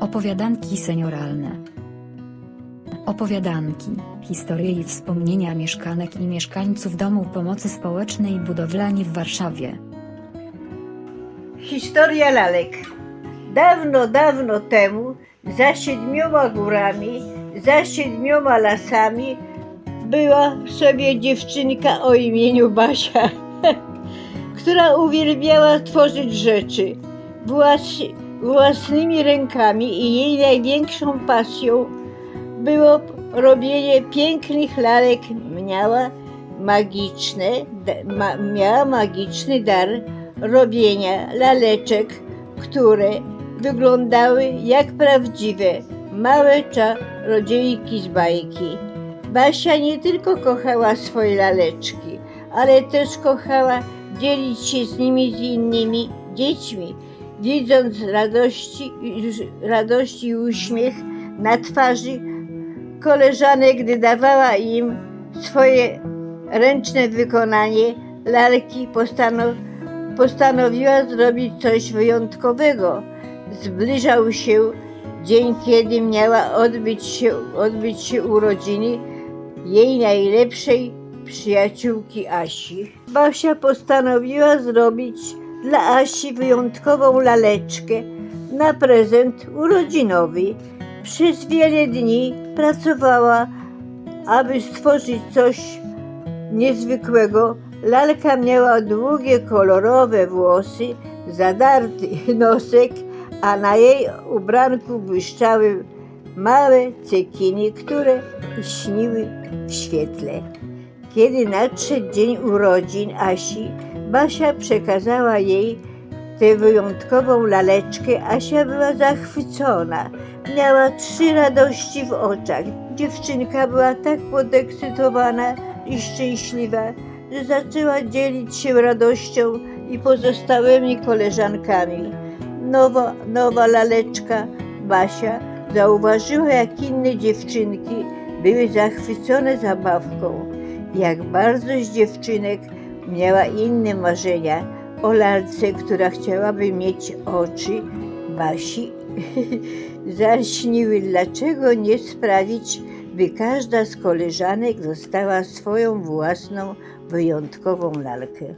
Opowiadanki senioralne. Opowiadanki, historie i wspomnienia mieszkanek i mieszkańców Domu Pomocy Społecznej budowlani w Warszawie. Historia lalek. Dawno, dawno temu, za siedmioma górami, za siedmioma lasami, była sobie dziewczynka o imieniu Basia, która uwielbiała tworzyć rzeczy włas, własnymi rękami i jej największą pasją było robienie pięknych lalek. Miała magiczne, ma, miała magiczny dar robienia laleczek, które wyglądały jak prawdziwe, małe czarodziejki z bajki. Basia nie tylko kochała swoje laleczki, ale też kochała dzielić się z nimi z innymi dziećmi, widząc radości, radości i uśmiech na twarzy koleżanek, gdy dawała im swoje ręczne wykonanie lalki, postanow, postanowiła zrobić coś wyjątkowego. Zbliżał się dzień, kiedy miała odbyć się, odbyć się urodziny jej najlepszej przyjaciółki Asi. Basia postanowiła zrobić dla Asi wyjątkową laleczkę na prezent urodzinowy. Przez wiele dni pracowała, aby stworzyć coś niezwykłego. Lalka miała długie, kolorowe włosy, zadarty nosek, a na jej ubranku błyszczały małe cekiny, które śniły w świetle. Kiedy nadszedł dzień urodzin Asi, Basia przekazała jej tę wyjątkową laleczkę. Asia była zachwycona. Miała trzy radości w oczach. Dziewczynka była tak podekscytowana i szczęśliwa, że zaczęła dzielić się radością i pozostałymi koleżankami. Nowa, nowa laleczka Basia zauważyła, jak inne dziewczynki były zachwycone zabawką. Jak bardzo z dziewczynek miała inne marzenia o lalce, która chciałaby mieć oczy Basi. Zaśniły, dlaczego nie sprawić, by każda z koleżanek dostała swoją własną, wyjątkową lalkę.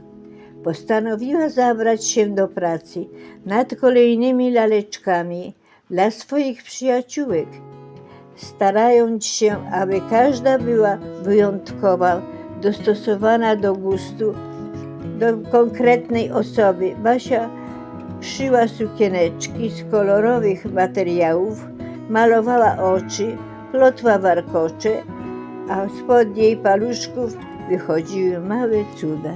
Postanowiła zabrać się do pracy nad kolejnymi laleczkami dla swoich przyjaciółek, starając się, aby każda była wyjątkowa, dostosowana do gustu, do konkretnej osoby. Basia szyła sukieneczki z kolorowych materiałów, malowała oczy, plotła warkocze, a spod jej paluszków wychodziły małe cuda.